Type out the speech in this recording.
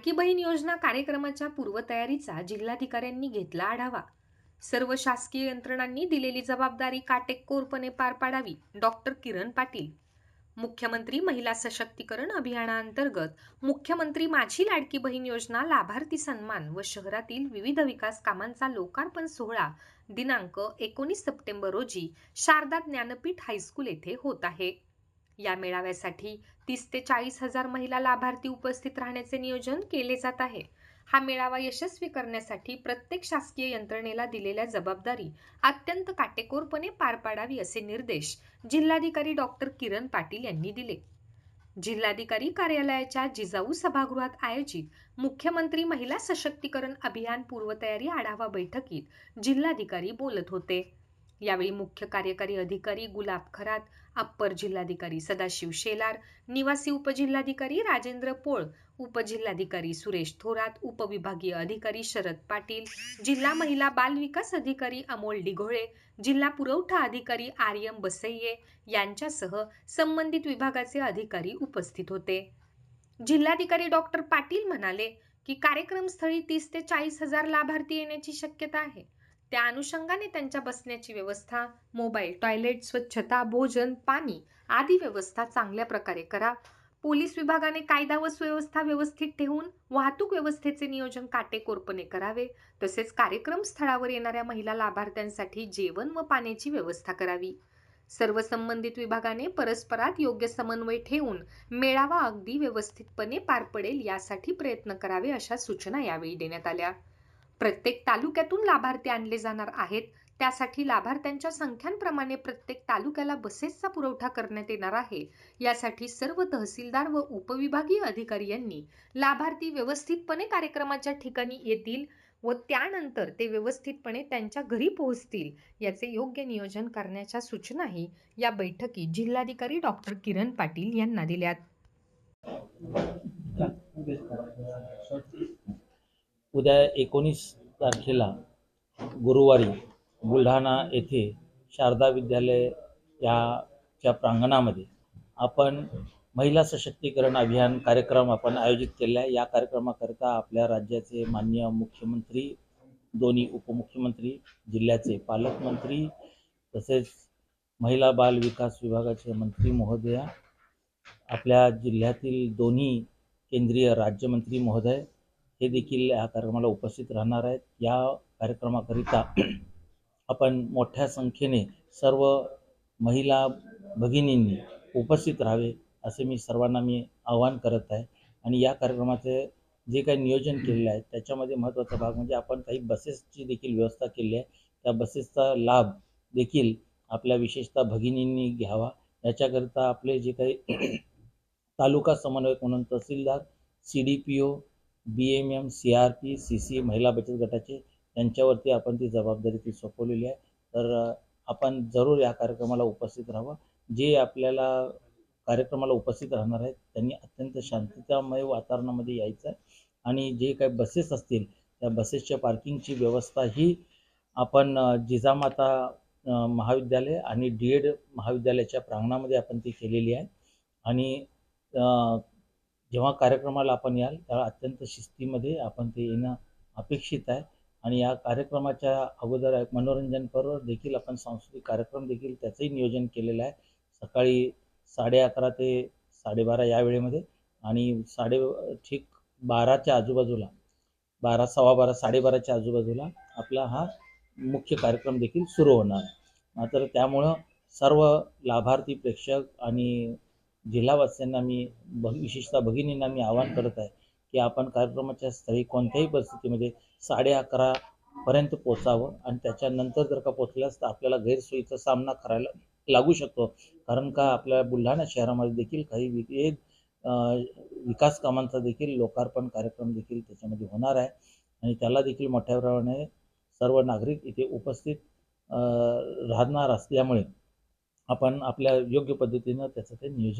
लाडकी बहीण योजना कार्यक्रमाच्या पूर्वतयारीचा जिल्हाधिकाऱ्यांनी घेतला आढावा. सर्व शासकीय यंत्रणांनी दिलेली जबाबदारी काटेकोरपणे पार पाडावी डॉक्टर किरण पाटील. मुख्यमंत्री महिला सशक्तीकरण अभियानाअंतर्गत मुख्यमंत्री माझी लाडकी बहीण योजना लाभार्थी सन्मान व शहरातील विविध विकास कामांचा लोकार्पण सोहळा दिनांक एकोणीस सप्टेंबर रोजी शारदा ज्ञानपीठ हायस्कूल येथे होत आहे. या मेळाव्यासाठी तीस ते चाळीस हजार महिला लाभार्थी उपस्थित राहण्याचे नियोजन केले जात आहे. हा मेळावा यशस्वी करण्यासाठी प्रत्येक शासकीय यंत्रणेला दिलेल्या जबाबदारी अत्यंत काटेकोरपणे पार पाडावी असे निर्देश जिल्हाधिकारी डॉक्टर किरण पाटील यांनी दिले. जिल्हाधिकारी कार्यालयाच्या जिजाऊ सभागृहात आयोजित मुख्यमंत्री महिला सशक्तीकरण अभियान पूर्वतयारी आढावा बैठकीत जिल्हाधिकारी बोलत होते. यावेळी मुख्य कार्यकारी अधिकारी गुलाब खरात अप्पर जिल्हाधिकारी सदाशिव शेलार निवासी उपजिल्हाधिकारी राजेंद्र पोळ उपजिल्हाधिकारी सुरेश थोरात उपविभागीय अधिकारी शरद पाटील जिल्हा महिला बाल विकास अधिकारी अमोल डिघोळे जिल्हा पुरवठा अधिकारी आर्यम बसैये यांच्यासह संबंधित विभागाचे अधिकारी उपस्थित होते. जिल्हाधिकारी डॉक्टर पाटील म्हणाले की कार्यक्रमस्थळी तीस ते चाळीस हजार लाभार्थी येण्याची शक्यता आहे. त्या अनुषंगाने त्यांच्या बसण्याची व्यवस्था मोबाईल टॉयलेट स्वच्छता भोजन पाणी आदी व्यवस्था चांगल्या प्रकारे करा. पोलीस विभागाने कायदा व सुव्यवस्था व्यवस्थित ठेवून वाहतूक व्यवस्थेचे नियोजन काटेकोरपणे करावे. तसेच कार्यक्रम स्थळावर येणाऱ्या महिला लाभार्थ्यांसाठी जेवण व पाण्याची व्यवस्था करावी. सर्व संबंधित विभागाने परस्परात योग्य समन्वय ठेवून मेळावा अगदी व्यवस्थितपणे पार पडेल यासाठी प्रयत्न करावे अशा सूचना यावेळी देण्यात आल्या. प्रत्येक तालुक्यातून लाभार्थी आणले जाणार आहेत. त्यासाठी लाभार्थ्यांच्या संख्यांप्रमाणे प्रत्येक तालुक्याला बसेसचा पुरवठा करण्यात येणार आहे. यासाठी सर्व तहसीलदार व उपविभागीय अधिकारी यांनी लाभार्थी व्यवस्थितपणे कार्यक्रमाच्या ठिकाणी येतील व त्यानंतर ते व्यवस्थितपणे त्यांच्या घरी पोहोचतील याचे योग्य नियोजन करण्याच्या सूचनाही या बैठकीत जिल्हाधिकारी डॉक्टर किरण पाटील यांना दिल्यात. उद्या एकोणीस तारखेला गुरुवारी बुलढाणा येथे शारदा विद्यालय याच्या प्रांगणामध्ये आपण महिला सशक्तीकरण अभियान कार्यक्रम आपण आयोजित केलेला आहे. या कार्यक्रमाकरिता आपल्या राज्याचे माननीय मुख्यमंत्री दोन्ही उपमुख्यमंत्री जिल्ह्याचे पालकमंत्री तसेच महिला बाल विकास विभागाचे मंत्री महोदया आपल्या जिल्ह्यातील दोन्ही केंद्रीय राज्यमंत्री महोदय हे देखील या कार्यक्रमाला उपस्थित राहणार आहेत. या कार्यक्रमाकरिता आपण मोठ्या संख्येने सर्व महिला भगिनींनी उपस्थित राहावे असे मी सर्वांना मी आवाहन करत आहे. आणि या कार्यक्रमाचे जे काही नियोजन केलेलं आहे त्याच्यामध्ये महत्त्वाचा भाग म्हणजे आपण काही बसेसची देखील व्यवस्था केली आहे. त्या बसेसचा लाभ देखील आपल्या विशेषतः भगिनींनी घ्यावा. याच्याकरिता आपले जे काही तालुका समन्वयक म्हणून tehsildar C D P O B M M C R P C C महिला बचत गटाचे त्यांच्यावरती आपण ती जबाबदारी ती सोपवलेली आहे. तर आपण जरूर या कार्यक्रमाला उपस्थित राहावं. जे आपल्याला कार्यक्रमाला उपस्थित राहणार आहेत त्यांनी अत्यंत शांततामय वातावरणामध्ये यायचं आहे. आणि जे काही बसेस असतील त्या बसेसच्या पार्किंगची व्यवस्था ही आपण जिजामाता महाविद्यालय आणि डी एड महाविद्यालयाच्या प्रांगणामध्ये आपण ती केलेली आहे. आणि जेव्हा कार्यक्रमाला आपण याल तेव्हा अत्यंत शिस्तीमध्ये आपण ते येणं अपेक्षित आहे. आणि या कार्यक्रमाच्या अगोदर मनोरंजनपर देखील आपण सांस्कृतिक कार्यक्रम देखील त्याचंही नियोजन केलेलं आहे. सकाळी साडे अकरा ते साडेबारा या वेळेमध्ये आणि साडे ठीक बाराच्या आजूबाजूला बारा सव्वा बारा साडेबाराच्या आजूबाजूला आपला हा मुख्य कार्यक्रम देखील सुरू होणार. मात्र त्यामुळं सर्व लाभार्थी प्रेक्षक आणि जिल्हावासियांना मी भ विशेषतः भगिनींना मी आवाहन करत आहे की आपण कार्यक्रमाच्या स्थळी कोणत्याही परिस्थितीमध्ये साडे अकरापर्यंत पोचावं आणि त्याच्यानंतर जर का पोचल्यास तर आपल्याला गैरसोयीचा सामना करायला लागू शकतो. कारण का आपल्या बुलढाणा शहरामध्ये देखील काही विविध विकास कामांचा देखील लोकार्पण कार्यक्रम देखील त्याच्यामध्ये होणार आहे. आणि त्याला देखील मोठ्या प्रमाणे सर्व नागरिक इथे उपस्थित राहणार असल्यामुळे आपण आपल्या योग्य पद्धतीनं त्याचं ते नियोजन